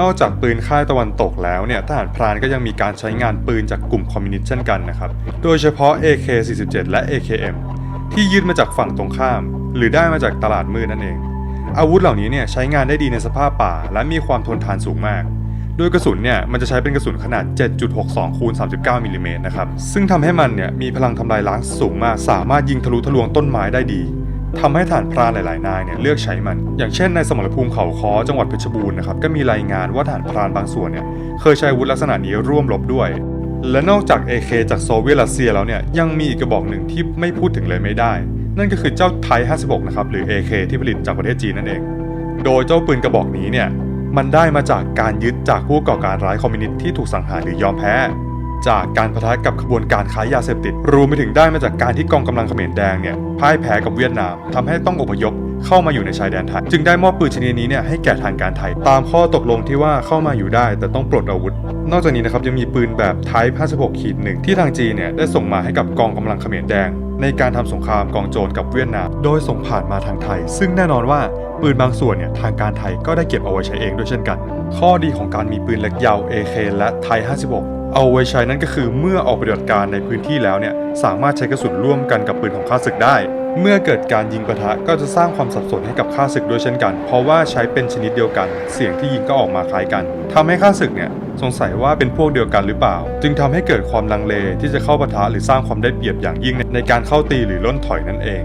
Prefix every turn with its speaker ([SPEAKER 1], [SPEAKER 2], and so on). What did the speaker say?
[SPEAKER 1] นอกจากปืนค่ายตะวันตกแล้วเนี่ยทหารพรานก็ยังมีการใช้งานปืนจากกลุ่มคอมมิวนิสต์เช่นกันนะครับ โดยเฉพาะ AK-47 และ AKM ที่ยึดมาจากฝั่งตรงข้าม หรือได้มาจากตลาดมืดนั่นเอง อาวุธเหล่านี้เนี่ยใช้งานได้ดีในสภาพป่า และมีความทนทานสูงมาก โดยกระสุนเนี่ยมันจะใช้เป็นกระสุนขนาด 7.62คูณ39มิลลิเมตรนะครับ ซึ่งทำให้มันเนี่ยมีพลังทำลายล้างสูงมาก สามารถยิงทะลุทะลวงต้นไม้ได้ดี ทำให้ฐานพรานหลาย ๆ นายเนี่ยเลือกใช้มัน อย่างเช่นในสมรภูมิเขาค้อจังหวัดเพชรบูรณ์นะครับก็มีรายงานว่าฐานพรานบางส่วนเนี่ยเคยใช้อาวุธลักษณะนี้ร่วมรบด้วยและนอกจาก AK จากโซเวียตรัสเซียแล้วเนี่ยยังมีอีกกระบอกหนึ่งที่ไม่พูดถึงเลยไม่ได้ นั่นก็คือเจ้าไท56 นะครับหรือ AK ที่ผลิตจากประเทศจีนนั่นเอง โดยเจ้าปืนกระบอกนี้เนี่ยมันได้มาจากการยึดจากผู้ก่อการร้ายคอมมิวนิสต์ที่ถูกสังหารหรือยอมแพ้ จากการประทะกับขบวนการค้ายาเสพติด รวมไปถึงได้มาจากการที่กองกำลังเขมรแดงเนี่ยพ่ายแพ้กับเวียดนามทำให้ต้องอพยพเข้ามาอยู่ในชายแดนไทย จึงได้มอบปืนชนิดนี้เนี่ยให้แก่ทางการไทย ตามข้อตกลงที่ว่าเข้ามาอยู่ได้ แต่ต้องปลดอาวุธ นอกจากนี้นะครับยังมีปืนแบบ Type 56ขีดหนึ่งที่ทางจีนเนี่ยได้ส่งมาให้กับกองกำลังเขมรแดง ในการทำสงครามกองโจรกับเวียดนาม โดยส่งผ่านมาทางไทย ซึ่งแน่นอนว่าปืนบางส่วนเนี่ยทางการไทยก็ได้เก็บเอาไว้ใช้เองด้วยเช่นกัน ข้อดีของการมีปืนเล็กยาว AK และไทย56 เอาไว้ใช้นั่นก็คือเมื่อออกปฏิบัติการในพื้นที่แล้วเนี่ยสามารถใช้กระสุนร่วมกันกับปืนของข้าศึกได้ เมื่อเกิดการยิงปะทะก็จะสร้างความสับสนให้กับข้าศึกด้วยเช่นกัน เพราะว่าใช้เป็นชนิดเดียวกัน เสียงที่ยิงก็ออกมาคล้ายกันทำให้ข้าศึกเนี่ยสงสัยว่าเป็นพวกเดียวกันหรือเปล่า จึงทำให้เกิดความลังเลที่จะเข้าปะทะหรือสร้างความได้เปรียบอย่างยิ่งในการเข้าตีหรือล่นถอยนั่นเอง